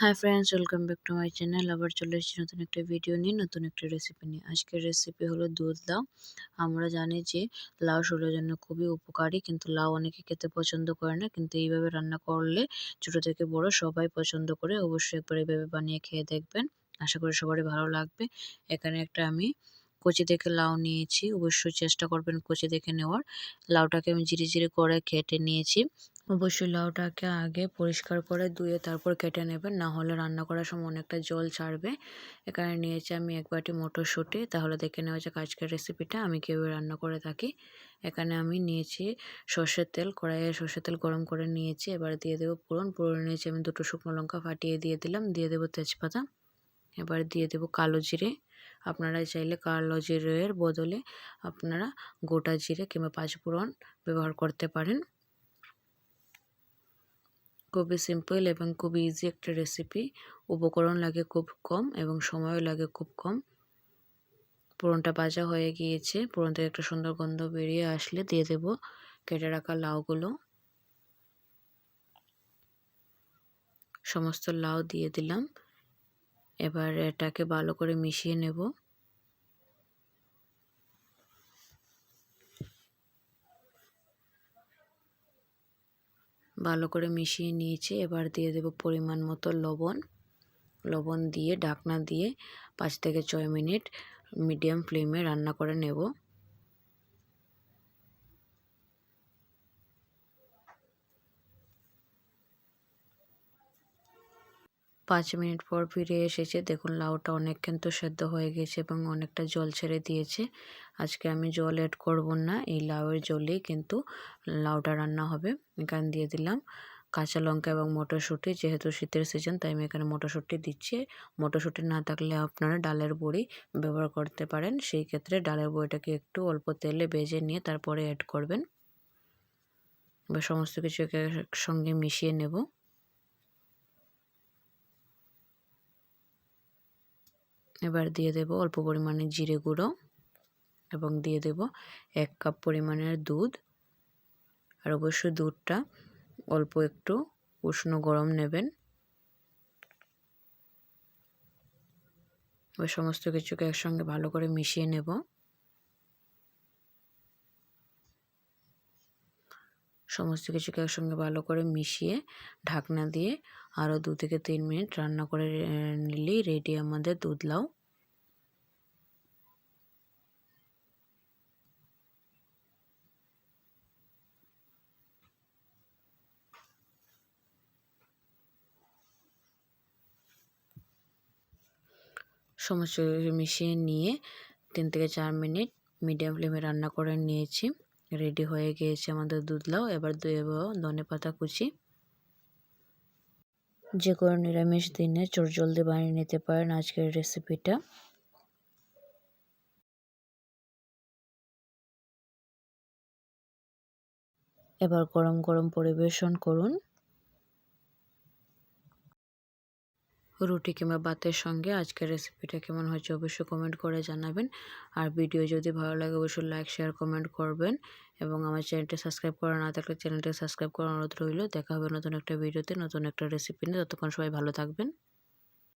Hi friends welcome back to my channel আবার চলে এসেছি নতুন একটা ভিডিও নিয়ে, নতুন একটা রেসিপি নিয়ে। আজকের রেসিপি হলো দুধ লাউ। আমরা জানি যে লাউ শরীরের জন্য খুবই উপকারী, কিন্তু লাউ অনেকে খেতে পছন্দ করে না, কিন্তু এইভাবে রান্না করলে ছোটো থেকে বড় সবাই পছন্দ করে। অবশ্যই একবার এইভাবে বানিয়ে খেয়ে দেখবেন। আশা করি সবারই ভালো লাগবে। এখানে একটা আমি কচি দেখে লাউ নিয়েছি। অবশ্যই চেষ্টা করবেন কচি দেখে নেওয়ার। লাউটাকে আমি জিরে জিরে করে কেটে নিয়েছি। অবশ্যই লাউটাকে আগে পরিষ্কার করে ধুয়ে তারপর কেটে নেবেন। না হলে রান্না করার সময় অনেকটা জল ছাড়বে। এখানে নিয়েছি আমি এক বাটি মটরশুঁটি। তাহলে দেখে নেওয়া যাক আজকের রেসিপিটা আমি কেউ রান্না করে থাকি। এখানে আমি নিয়েছি সর্ষের তেল। কড়াইয়ে সর্ষের তেল গরম করে নিয়েছি। এবার দিয়ে দেবো পুরন পুরন নিয়েছি আমি দুটো শুকনো লঙ্কা ফাটিয়ে দিয়ে দিলাম। দিয়ে দেবো তেজপাতা। এবার দিয়ে দেবো কালো জিরে। আপনারা চাইলে কালো জিরের বদলে আপনারা গোটা জিরে কিংবা পাঁচ পাঁচফোড়ন ব্যবহার করতে পারেন। খুবই সিম্পল এবং খুব ইজি একটা রেসিপি উপকরণ লাগে খুব কম এবং সময়ও লাগে খুব কম। পুরনটা ভাজা হয়ে গিয়েছে। পুরন থেকে একটা সুন্দর গন্ধ বেরিয়ে আসলে দিয়ে দেব কেটে রাখা লাউগুলো। সমস্ত লাউ দিয়ে দিলাম। এবার এটাকে ভালো করে মিশিয়ে নেব। ভালো করে মিশিয়ে নিয়েছি। এবার দিয়ে দেব পরিমাণ মতো লবণ। লবণ দিয়ে, ঢাকনা দিয়ে পাঁচ থেকে ছয় মিনিট মিডিয়াম ফ্লেমে রান্না করে নেব। পাঁচ মিনিট পর ফিরে এসেছে। দেখুন, লাউটা অনেক কিন্তু সেদ্ধ হয়ে গেছে এবং অনেকটা জল ছেড়ে দিয়েছে। আজকে আমি জল অ্যাড করব না, এই লাউয়ের জলেই কিন্তু লাউটা রান্না হবে। এখানে দিয়ে দিলাম কাঁচা লঙ্কা এবং মটরশুঁটি। যেহেতু শীতের সিজন তাই আমি এখানে মটরশুঁটি দিচ্ছি। মটরশুঁটি না থাকলে আপনারা ডালের বড়ি ব্যবহার করতে পারেন। সেই ক্ষেত্রে ডালের বড়িটাকে একটু অল্প তেলে ভেজে নিয়ে তারপরে অ্যাড করবেন। এবার সমস্ত কিছু একসঙ্গে মিশিয়ে নেব। এবার দিয়ে দেব অল্প পরিমাণে জিরে গুঁড়ো এবং দিয়ে দেব এক কাপ পরিমাণের দুধ। আর অবশ্যই দুধটা অল্প একটু উষ্ণ গরম নেবেন। এবার সমস্ত কিছুকে একসঙ্গে ভালো করে মিশিয়ে নেব। সমস্ত কিছুকে একসঙ্গে ভালো করে মিশিয়ে ঢাকনা দিয়ে আরও দু থেকে তিন মিনিট রান্না করে নিলেই রেডি আমাদের দুধ লাউ। সমস্ত মিশিয়ে নিয়ে তিন থেকে চার মিনিট মিডিয়াম ফ্লেমে রান্না করে নিয়েছি। রেডি হয়ে গিয়েছে আমাদের দুধ লাউ। এবার ধনে পাতা কুচি। যে কোনো নিরামিষ দিনে চোর জলদি বানিয়ে নিতে পারেন আজকের রেসিপিটা এবার গরম গরম পরিবেশন করুন। রুটি কিংবা ভাতের সঙ্গে আজকের রেসিপিটা কেমন হয়েছে অবশ্যই কমেন্ট করে জানাবেন। আর ভিডিও যদি ভালো লাগে, অবশ্যই লাইক শেয়ার কমেন্ট করবেন। এবং আমার চ্যানেলটি সাবস্ক্রাইব করা না থাকলে চ্যানেলটি সাবস্ক্রাইব করার অনুরোধ রইল। দেখা হবে নতুন একটা ভিডিওতে নতুন একটা রেসিপি নিয়ে। ততক্ষণ সবাই ভালো থাকবেন।